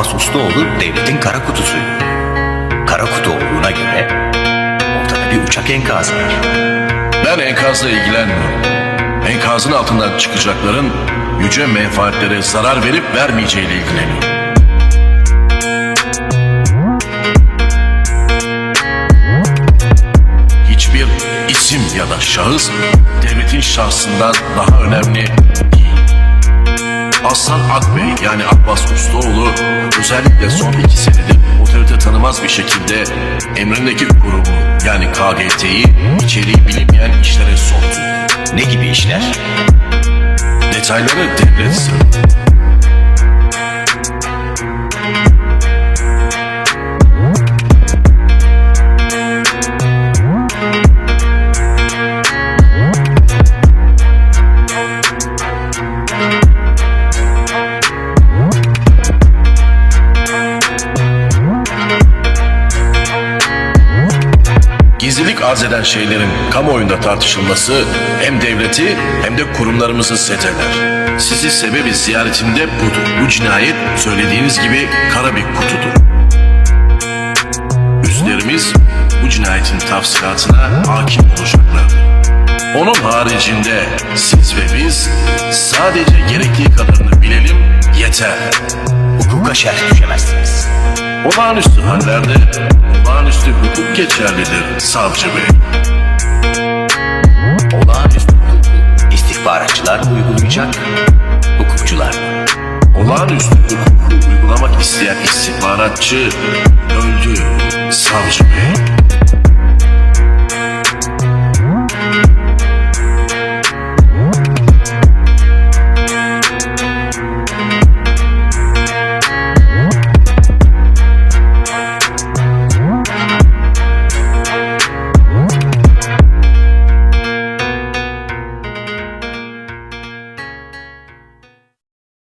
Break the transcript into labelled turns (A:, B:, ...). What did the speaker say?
A: Abbas Ustaoğlu devletin kara kutusuydu. Kara kutu olduğuna göre ortada bir uçak enkazı var.
B: Ben enkazla ilgilenmiyorum. Enkazın altından çıkacakların yüce menfaatlere zarar verip vermeyeceğiyle ilgileniyorum. Hiçbir isim ya da şahıs devletin şahsından daha önemli. Aslan Akbey yani Abbas Ustaoğlu özellikle son iki senedir otorite tanımaz bir şekilde emrindeki kurumu yani KGT'yi içeriği bilinmeyen işlere soktu.
A: Ne gibi işler?
B: Detayları devlet sırrı. Gizlilik arz eden şeylerin kamuoyunda tartışılması hem devleti hem de kurumlarımızı seteler. Sizi sebebi ziyaretimde budur. Bu cinayet söylediğiniz gibi kara bir kutudur. Üstlerimiz bu cinayetin tafsilatına hakim olacaklardır. Onun haricinde siz ve biz sadece gerektiği kadarını bilelim yeter.
A: Hukuka şerh düşemezsiniz.
B: Olağanüstü hallerde olağanüstü hukuk geçerlidir savcı bey.
A: Olağanüstü hukuku istihbaratçılar mı uygulayacak, hukukçular mı?
B: Olağanüstü hukuku uygulamak isteyen istihbaratçı öldü.